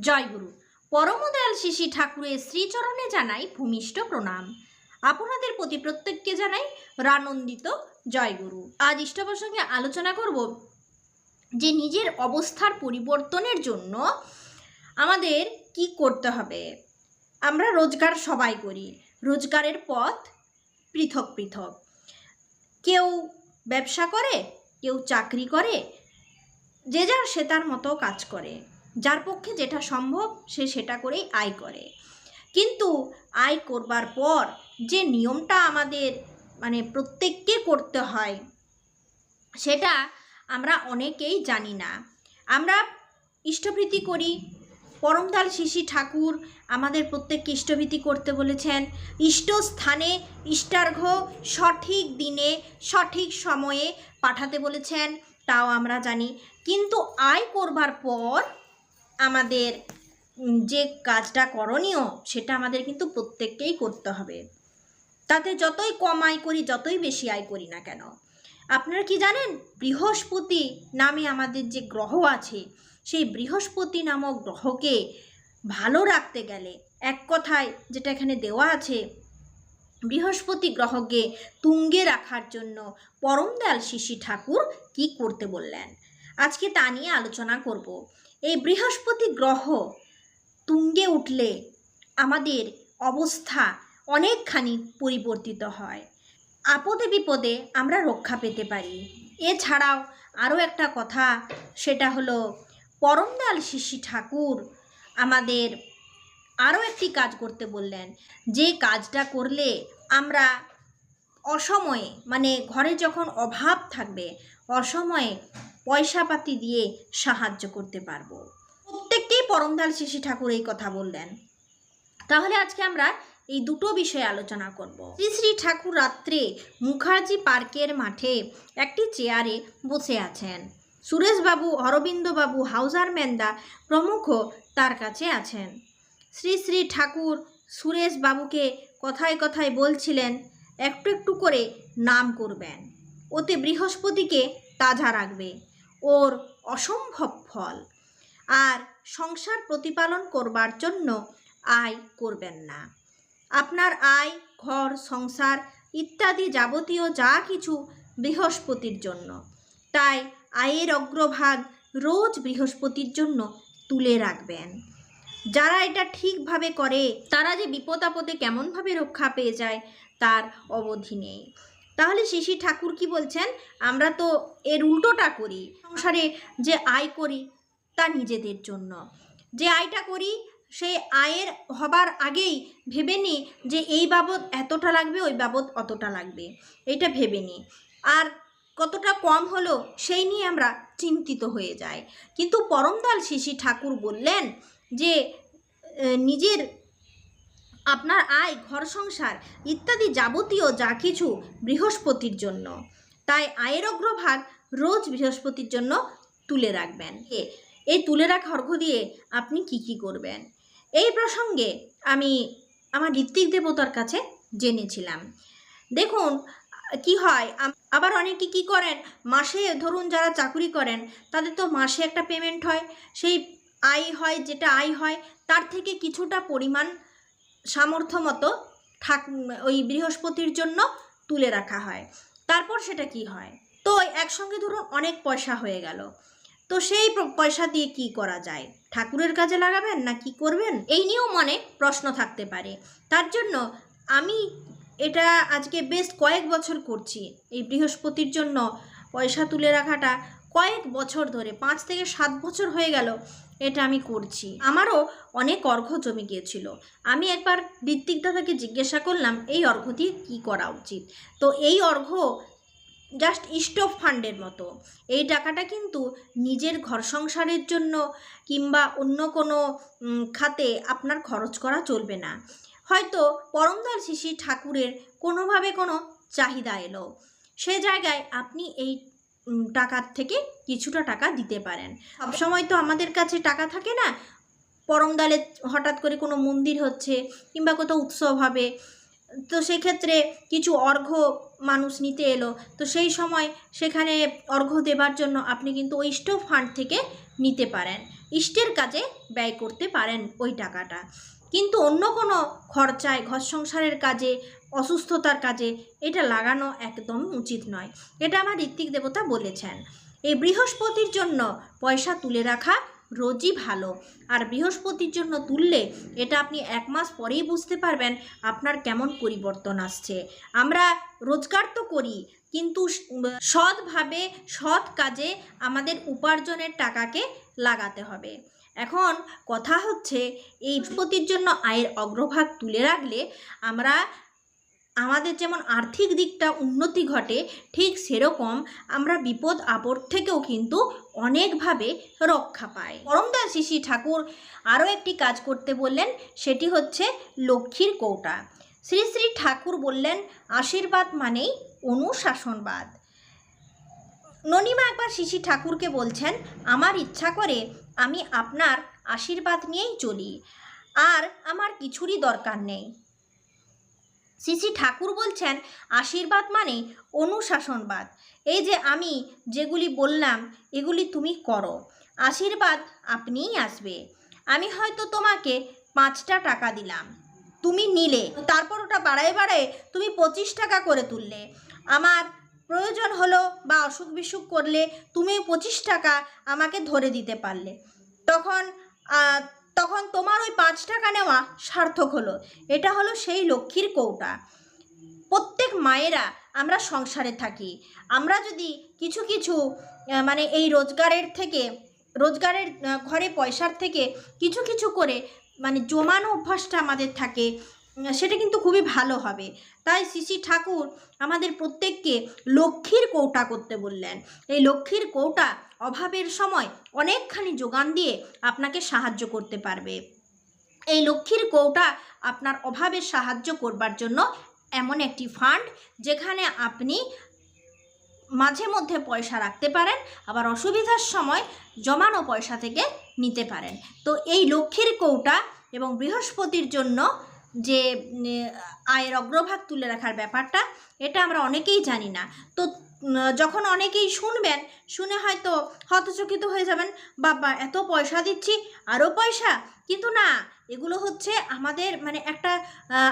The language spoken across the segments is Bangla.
জয়গুরু। পরমদয়াল শিশি ঠাকুরের শ্রীচরণে জানাই ভূমিষ্ঠ প্রণাম। আপনাদের প্রতি প্রত্যেককে জানাই রানন্দিত জয়গুরু। আজ ইষ্ট প্রসঙ্গে আলোচনা করব যে নিজের অবস্থার পরিবর্তনের জন্য আমাদের কি করতে হবে। আমরা রোজগার সবাই করি। রোজগারের পথ পৃথক পৃথক। কেউ ব্যবসা করে, কেউ চাকরি করে, যে যার সে তার মতো কাজ করে। যার পক্ষে যেটা সম্ভব সে সেটা করেই আয় করে। কিন্তু আয় করবার পর যে নিয়মটা আমাদের মানে প্রত্যেককে করতে হয়, সেটা আমরা অনেকেই জানি না। আমরা ইষ্টভৃতি করি পরমদাল শিশি ঠাকুর আমাদের প্রত্যেককে ইষ্টভীতি করতে বলেছেন, ইষ্ট স্থানে ইষ্টার্ঘ সঠিক দিনে সঠিক সময়ে পাঠাতে বলেছেন, তাও আমরা জানি। কিন্তু আয় করবার পর আমাদের যে কাজটা করণীয় সেটা আমাদের কিন্তু প্রত্যেককেই করতে হবে। তাতে যতই কম আয় করি, যতই বেশি আয় করি না কেন, আপনারা কি জানেন? বৃহস্পতি নামে আমাদের যে গ্রহ আছে, সেই বৃহস্পতি নামক গ্রহকে ভালো রাখতে গেলে, এক কথায় যেটা এখানে দেওয়া আছে, বৃহস্পতি গ্রহকে তুঙ্গে রাখার জন্য পরমদয়াল শিশি ঠাকুর কি করতে বললেন? আজকে তা নিয়ে আলোচনা করব। এই বৃহস্পতি গ্রহ তুঙ্গে উঠলে আমাদের অবস্থা অনেকখানি পরিবর্তিত হয়। আপদে বিপদে আমরা রক্ষা পেতে পারি। এছাড়াও আরও একটা কথা, সেটা হলো পরমদয়াল শিশি ঠাকুর আমাদের আরও একটি কাজ করতে বললেন। যে কাজটা করলে আমরা অসময়ে মানে ঘরে যখন অভাব থাকবে, অসময়ে পয়সাপাতি দিয়ে সাহায্য করতে পারব। প্রত্যেককেই পরমদাল শিশি ঠাকুর এই কথা বললেন। তাহলে আজকে আমরা এই দুটো বিষয়ে আলোচনা করব। শ্রী শ্রী ঠাকুর রাত্রে মুখার্জি পার্কের মাঠে একটি চেয়ারে বসে আছেন। সুরেশবাবু, অরবিন্দবাবু, হাউজার ম্যান্দা প্রমুখ তার কাছে আছেন। শ্রী শ্রী ঠাকুর সুরেশ বাবুকে কথায় কথায় বলছিলেন, একটু একটু করে নাম করবেন। ওতে বৃহস্পতিকে তাজা রাখবে। ওর অসম্ভব ফল। আর সংসার প্রতিপালন করবার জন্য আয় করবেন না। আপনার আয়, ঘর, সংসার ইত্যাদি যাবতীয় যা কিছু বৃহস্পতির জন্য। তাই আয়ের অগ্রভাগ রোজ বৃহস্পতির জন্য তুলে রাখবেন। যারা এটা ঠিকভাবে করে, তারা যে বিপদ আপদে কেমনভাবে রক্ষা পেয়ে যায়, তার অবধি নেই। তাহলে শিশি ঠাকুর কি বলছেন? আমরা তো এর উল্টোটা করি, সংসারে যে আয় করি তা নিজেদের জন্য। যে আয়টা করি, সেই আয়ের হবার আগেই ভেবে নিই যে এই বাবদ এতটা লাগবে, ওই বাবদ অতটা লাগবে। এটা ভেবে নিই আর কতটা কম হলো, সেই নিয়ে আমরা চিন্তিত হয়ে যাই। কিন্তু পরমদাল শিশি ঠাকুর বললেন যে নিজের আপনার আয়, ঘর সংসার ইত্যাদি যাবতীয় যা কিছু বৃহস্পতির জন্য। তাই আয়ের অগ্রভাগ রোজ বৃহস্পতির জন্য তুলে রাখবেন। এই তুলে রাখা অর্ঘ্য দিয়ে আপনি কি কি করবেন? এই প্রসঙ্গে আমি আমার ঋত্বিক দেবতার কাছে জেনেছিলাম। দেখুন, কি হয় আবার অনেকে কি করেন, মাসে ধরুন যারা চাকুরি করেন, তাদের তো মাসে একটা পেমেন্ট হয়। সেই আয় হয়, যেটা আয় হয়, তার থেকে কিছুটা পরিমাণ সামর্থ্য মতো ঠাক ওই বৃহস্পতির জন্য তুলে রাখা হয়। তারপর সেটা কি হয়? তো একসঙ্গে ধরুন অনেক পয়সা হয়ে গেল। তো সেই পয়সা দিয়ে কি করা যায়? ঠাকুরের কাজে লাগাবেন না কি করবেন? এই নিয়েও মনে প্রশ্ন থাকতে পারে। তার জন্য আমি এটা আজকে বেশ কয়েক বছর করছি। এই বৃহস্পতির জন্য পয়সা তুলে রাখাটা। কয়েক বছর ধরে, পাঁচ থেকে সাত বছর হয়ে গেল এটা আমি করছি। আমারও অনেক অর্ঘ্য জমে গিয়েছিল। আমি একবার ঋত্বিক দাদাকে জিজ্ঞাসা করলাম, এই অর্ঘ্য দিয়ে কী করা উচিত? তো এই অর্ঘ্য জাস্ট স্টোভ ফান্ডের মতো। এই টাকাটা কিন্তু নিজের ঘর সংসারের জন্য কিংবা অন্য কোনো খাতে আপনার খরচ করা চলবে না। হয়তো পরমদয়াল শিশি ঠাকুরের কোনোভাবে কোনো চাহিদা এলো। সে জায়গায় আপনি এই টাকার থেকে কিছুটা টাকা দিতে পারেন। সবসময় তো আমাদের কাছে টাকা থাকে না পরমদালে হঠাৎ করে কোনো মন্দির হচ্ছে কিংবা কোথাও উৎসব হবে তো সেক্ষেত্রে কিছু অর্ঘ্য মানুষ নিতে এলো তো সেই সময় সেখানে অর্ঘ্য দেবার জন্য আপনি কিন্তু ওই স্টোভ ফান্ড থেকে নিতে পারেন। ইষ্টের কাজে ব্যয় করতে পারেন ওই টাকাটা। কিন্তু অন্য কোনো খরচায় ঘর সংসারের কাজে অসুস্থতার কাজে এটা লাগানো একদম উচিত নয়। এটা আমার ঋত্বিক দেবতা বলেছেন। এই বৃহস্পতির জন্য পয়সা তুলে রাখা রোজই ভালো। আর বৃহস্পতির জন্য তুললে এটা আপনি এক মাস পরেই বুঝতে পারবেন আপনার কেমন পরিবর্তন আসছে। আমরা রোজগার তো করি, কিন্তু সৎভাবে, সৎ কাজে আমাদের উপার্জনের টাকাকে লাগাতে হবে। এখন কথা হচ্ছে, এই বৃহস্পতির জন্য আয়ের অগ্রভাগ তুলে রাখলে আমরা আমাদের যেমন আর্থিক দিকটা উন্নতি ঘটে, ঠিক সেরকম আমরা বিপদ আপদ থেকেও কিন্তু অনেকভাবে রক্ষা পাই। পরমদা শিশি ঠাকুর আরও একটি কাজ করতে বললেন, সেটি হচ্ছে লক্ষ্মীর কৌটা। শ্রী শ্রী ঠাকুর বললেন, আশীর্বাদ মানেই অনুশাসনবাদ। ননিমা একবার শিশি ঠাকুরকে বলছেন, আমার ইচ্ছা করে আমি আপনার আশীর্বাদ নিয়েই চলি, আর আমার কিছুরই দরকার নেই। শ্রী শ্রী ঠাকুর বলছেন, আশীর্বাদ মানে অনুশাসনবাদ। এই যে আমি যেগুলি বললাম, এগুলি তুমি করো। আশীর্বাদ আপনিই আসবে। আমি হয়তো তোমাকে পাঁচটা টাকা দিলাম। তুমি নিলে। তারপর ওটা বাড়ায় বাড়ায় তুমি পঁচিশ টাকা করে তুললে। আমার প্রয়োজন হলো বা অসুখ বিসুখ করলে তুমি পঁচিশ টাকা আমাকে ধরে দিতে পারলে। তখন তখন তোমার ওই পাঁচ টাকা নেওয়া সার্থক হলো। এটা হলো সেই লক্ষ্মীর কৌটা। প্রত্যেক মায়েরা আমরা সংসারে থাকি। আমরা যদি কিছু কিছু মানে এই রোজগারের থেকে, রোজগারের ঘরে পয়সার থেকে কিছু কিছু করে মানে জমানো অভ্যাসটা আমাদের থাকে সেটা কিন্তু খুবই ভালো হবে। তাই শ্রী ঠাকুর আমাদের প্রত্যেককে লক্ষ্মীর কৌটা করতে বললেন। এই লক্ষ্মীর কৌটা অভাবের সময় অনেকখানি যোগান দিয়ে আপনাকে সাহায্য করতে পারবে। এই লক্ষ্মীর কৌটা আপনার অভাবের সাহায্য করবার জন্য এমন একটি ফান্ড যেখানে আপনি মাঝে মধ্যে পয়সা রাখতে পারেন, আবার অসুবিধার সময় জমানো পয়সা থেকে নিতে পারেন। তো এই লক্ষ্মীর কৌটা এবং বৃহস্পতির জন্য যে আয়ের অগ্রভাগ তুলে রাখার ব্যাপারটা এটা আমরা অনেকেই জানি না। তো যখন অনেকেই শুনবেন, শুনে হয়তো হতচকিত হয়ে যাবেন, বাবা, এত পয়সা দিচ্ছি আরও পয়সা? কিন্তু না, এগুলো হচ্ছে আমাদের মানে একটা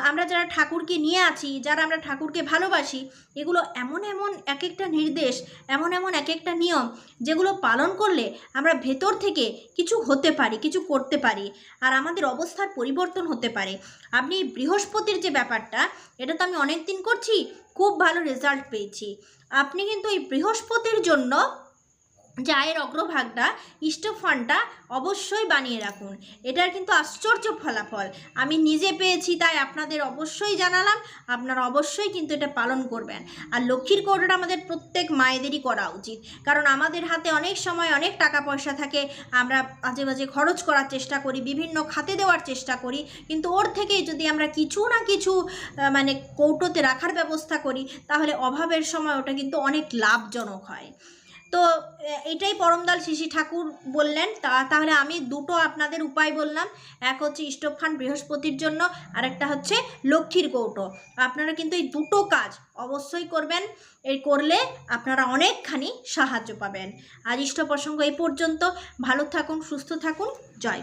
আমরা যারা ঠাকুরকে নিয়ে আছি, যারা আমরা ঠাকুরকে ভালোবাসি, এগুলো এমন এমন এক একটা নির্দেশ, এমন এমন এক একটা নিয়ম, যেগুলো পালন করলে আমরা ভেতর থেকে কিছু হতে পারি, কিছু করতে পারি, আর আমাদের অবস্থার পরিবর্তন হতে পারে। আপনি বৃহস্পতির যে ব্যাপারটা, এটা তো আমি অনেক দিন করছি, খুব ভালো রেজাল্ট পেয়েছি। আপনি কিন্তু এই বৃহস্পতির জন্য যে আয়ের অগ্রভাগটা ফান্ডটা অবশ্যই বানিয়ে রাখুন। এটার কিন্তু আশ্চর্য ফলাফল। আমি নিজে পেয়েছি, তাই আপনাদের অবশ্যই জানালাম, আপনারা অবশ্যই কিন্তু এটা পালন করবেন। আর লক্ষ্মীর কৌটোটা আমাদের প্রত্যেক মায়েদেরই করা উচিত। কারণ আমাদের হাতে অনেক সময় অনেক টাকা পয়সা থাকে, আমরা মাঝে মাঝে খরচ করার চেষ্টা করি, বিভিন্ন খাতে দেওয়ার চেষ্টা করি, কিন্তু ওর থেকেই যদি আমরা কিছু না কিছু মানে কৌটোতে রাখার ব্যবস্থা করি, তাহলে অভাবের সময় ওটা কিন্তু অনেক লাভজনক হয়। তো এটাই পরমদাল শিশি ঠাকুর বললেন। তা, তাহলে আমি দুটো আপনাদের উপায় বললাম। এক হচ্ছে ইষ্টফান বৃহস্পতির জন্য আর একটা হচ্ছে লক্ষ্মীর কৌটো। আপনারা কিন্তু এই দুটো কাজ অবশ্যই করবেন। এই করলে আপনারা অনেকখানি সাহায্য পাবেন। আর ইষ্ট প্রসঙ্গ এই পর্যন্ত। ভালো থাকুন, সুস্থ থাকুন। জয়।